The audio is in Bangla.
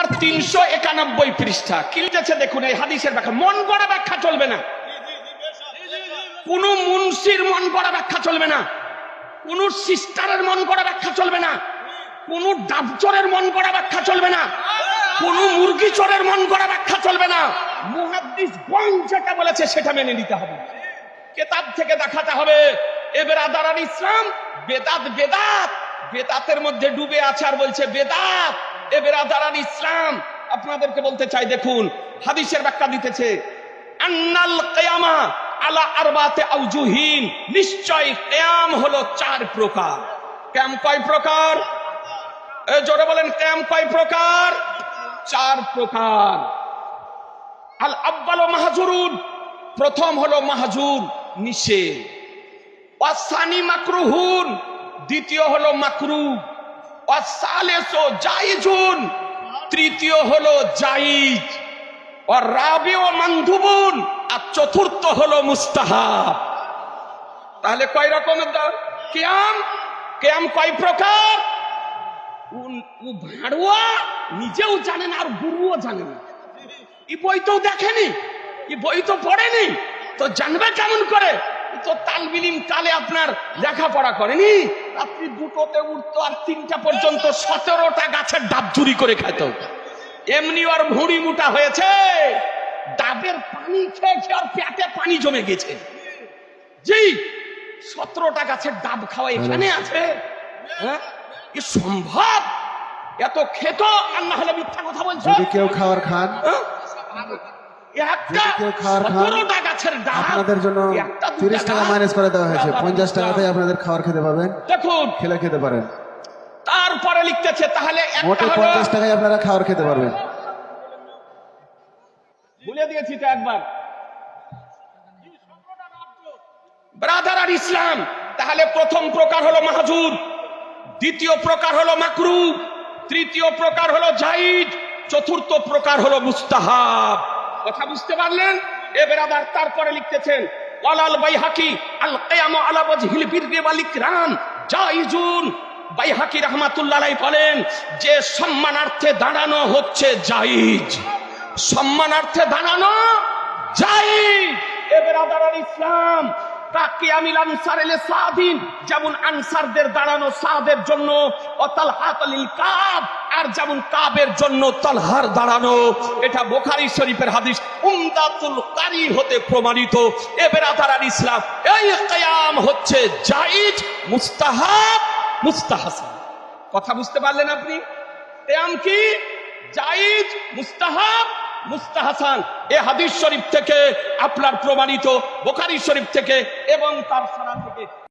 আর তিনশো একানব্বই পৃষ্ঠা। কি লিখেছে দেখুন, এই হাদিসের ব্যাখ্যা। মন গড়া ব্যাখ্যা চলবে না। কোন মুন্সির মন গড়া ব্যাখ্যা চলবে না। কোন সিস্টারের মন গড়া ব্যাখ্যা চলবে না। কোন ডাবচরের মন গড়া ব্যাখ্যা চলবে না। কোন মুরগি চোরের মন গড়া ব্যাখ্যা চলবে না। মুহাদ্দিস গণ যেটা বলেছে, সেটা মেনে নিতে হবে। কেতাব থেকে দেখাতে হবে এবার আদারান ইসলাম, বেদাত বেদাত, বেদাতের মধ্যে ডুবে আছে আর বলছে বেদাত। এবার আদারান ইসলাম, আপনাদেরকে বলতে চাই, দেখুন, হাদিসের ব্যাখ্যা দিতেছে, আন্নাল কিয়ামা আলা আরবাতে আউজুহিন নিশ্চয় কিয়াম হলো চার প্রকার। কিয়াম কয় প্রকার? এ জোরে বলেন, কিয়াম কয় প্রকার? চার প্রকার। আল আব্বাল মাহাজুরুন, প্রথম হলো মাহাজুর, নিষেধ। ওয়াসানি মাকরুহুন, দ্বিতীয় হলো মাকরু জাইজুন, তৃতীয় হলো জাইজ ও রাবি ও মান্ধুবুন আর চতুর্থ হলো মুস্তাহাব। তাহলে কয় রকমের কেয়াম কেয়াম কয় প্রকার? ভাড়ুয়া নিজেও জানে না, আর গুরুও জানে না। এই বই তো দেখেনি, এই বই তো পড়েনি, তো জানবে কেমন করে? তো তালবিলিম কালে আপনার লেখাপড়া করেনি? রাত্রি দুটোতে উঠতো আর তিনটা পর্যন্ত সতেরোটা গাছের ডাব চুরি করে খেত এমনি ওর ভুঁড়ি মুটা হয়েছে। ডাবের পানি খেয়ে খেয়ে ওর পেটে পানি জমে গেছে। জি সতেরোটা গাছের ডাব খাওয়া এখানে আছে। হ্যাঁ? এ সম্ভব? এত খেত আর না হলে মিথ্যা কথা বলছে? কেউ খাবার খান। আপনাদের জন্য তিরিশ টাকা মাইনাস করে দেওয়া হয়েছে। পঞ্চাশ দুটা। টাকাতেই আপনাদের খাবার খেতে পাবেন। দেখুন। খেলে খেতে পারেন। তারপরে লিখতেছে তাহলে মোটে পঞ্চাশ টাকায় আপনারা খাবার খেতে পারবেন। ভুলে দিয়েছি তো একবার। ব্রাদার আর ইসলাম তাহলে প্রথম প্রকার হলো মাহাজুর দ্বিতীয় প্রকার হলো মাকরু তৃতীয় প্রকার হলো জাইদ চতুর্থ প্রকার হলো মুস্তাহাব। কথা বুঝতে পারলেন? এ বেরাদার তারপরে লিখতেছেন, ওয়ালাল বাইহাকি আল কিয়াম আলা ওয়াজহিল বিররি ওয়াল ইকরাম। জাইজুন, বাইহাকি রাহমাতুল্লাহ বলেন, যে সম্মানার্থে দাঁড়ানো হচ্ছে জাইজ। সম্মানার্থে দাঁড়ানো জাইজ। এ বেরাদার ইসলাম আনসার এলে যেমন আনসারদের দাঁড়ানো জন্য কাব, আর যেমন কাবের জন্য তলহার দাঁড়ানো। এটা বোখারি শরীফের হাদিস হতে প্রমাণিত। এই হচ্ছে কথা বুঝতে পারলেন আপনি? কি? জাইজ, মুস্তাহাব মুস্তাহাসান এ হাদিস শরীফ থেকে আপনার প্রমাণিত বোখারি শরীফ থেকে এবং তার সারা থেকে।